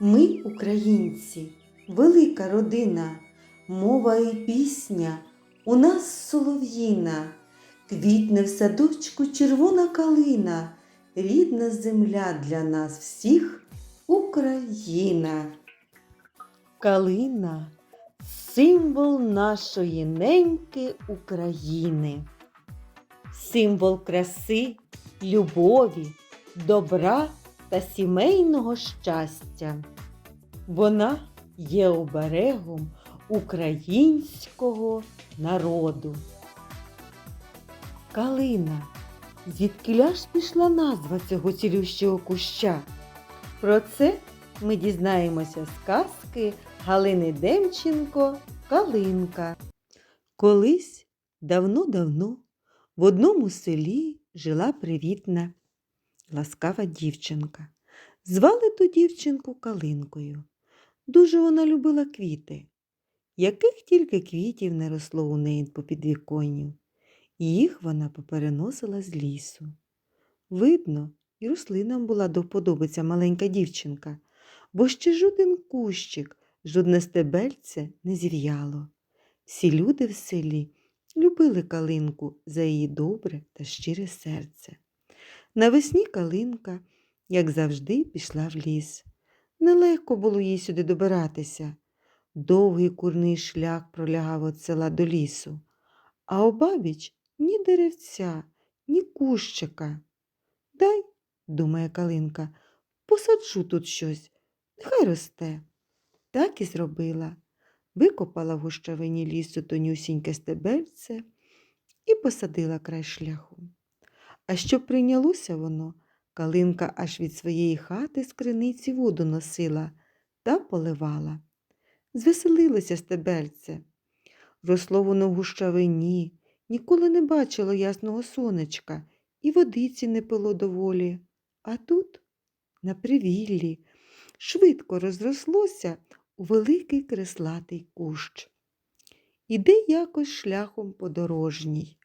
Ми, українці, велика родина, мова і пісня у нас солов'їна, квітне в садочку червона калина, рідна земля для нас всіх Україна. Калина символ нашої неньки України, символ краси, любові, добра та сімейного щастя. Вона є оберегом українського народу. Калина. Звідкиля ж пішла назва цього цілющого куща? Про це ми дізнаємося з казки Галини Демченко Калинка. Колись давно-давно в одному селі жила привітна, ласкава дівчинка. Звали ту дівчинку Калинкою. Дуже вона любила квіти. Яких тільки квітів не росло у неї по підвіконню. Їх вона попереносила з лісу. Видно, і рослинам була до вподоби ця маленька дівчинка, бо ще жоден кущик, жодне стебельце не зів'яло. Всі люди в селі любили калинку за її добре та щире серце. Навесні калинка, як завжди, пішла в ліс. Нелегко було їй сюди добиратися. Довгий курний шлях пролягав від села до лісу, а обабіч ні деревця, ні кущика. Дай, думає Калинка, посаджу тут щось, нехай росте. Так і зробила. Викопала в гущавині лісу тонюсіньке стебельце і посадила край шляху. А щоб прийнялося воно, Калинка аж від своєї хати з криниці воду носила та поливала. Звеселилося стебельце. Росло воно в гущавині, ніколи не бачило ясного сонечка і водиці не пило доволі. А тут, на привіллі, швидко розрослося у великий креслатий кущ. Іде якось шляхом подорожній.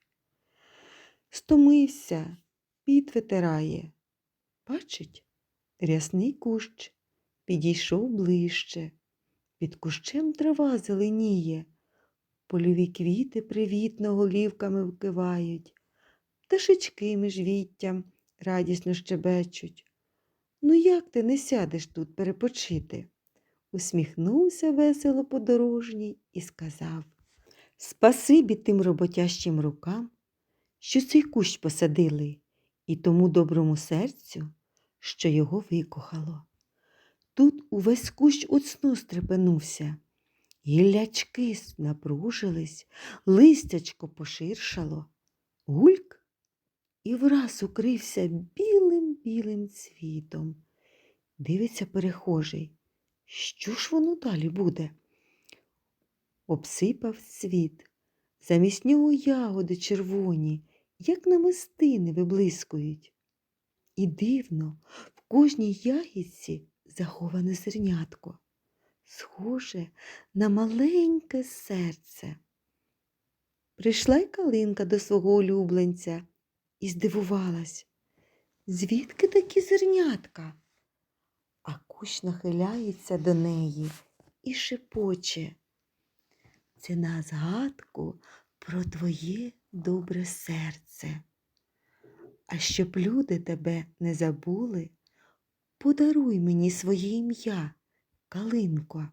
Стомився, піт витирає. Бачить, рясний кущ підійшов ближче. Під кущем трава зеленіє, польові квіти привітно голівками вкивають, пташечки між віттям радісно щебечуть. Ну, як ти не сядеш тут перепочити? Усміхнувся весело подорожній і сказав Спасибі тим роботящим рукам, що цей кущ посадили, і тому доброму серцю, що його викохало. Тут увесь кущ от сну стрепенувся, гіллячки напружились, листячко поширшало, гульк і враз укрився білим-білим цвітом. Дивиться перехожий, що ж воно далі буде? Обсипав цвіт, замість нього ягоди червоні, як намистини виблискують. І дивно, в кожній ягідці заховане зернятко, схоже на маленьке серце. Прийшла й калинка до свого улюбленця і здивувалась, звідки такі зернятка? А кущ нахиляється до неї і шепоче. Це на згадку про твоє добре серце. А щоб люди тебе не забули, подаруй мені своє ім'я, Калинко.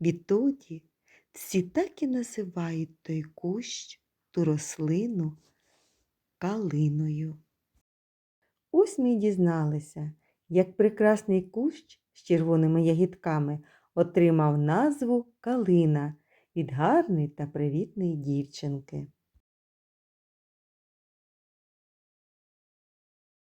Відтоді всі так і називають той кущ, ту рослину калиною. Ось ми й дізналися, як прекрасний кущ з червоними ягідками отримав назву калина від гарної та привітної дівчинки.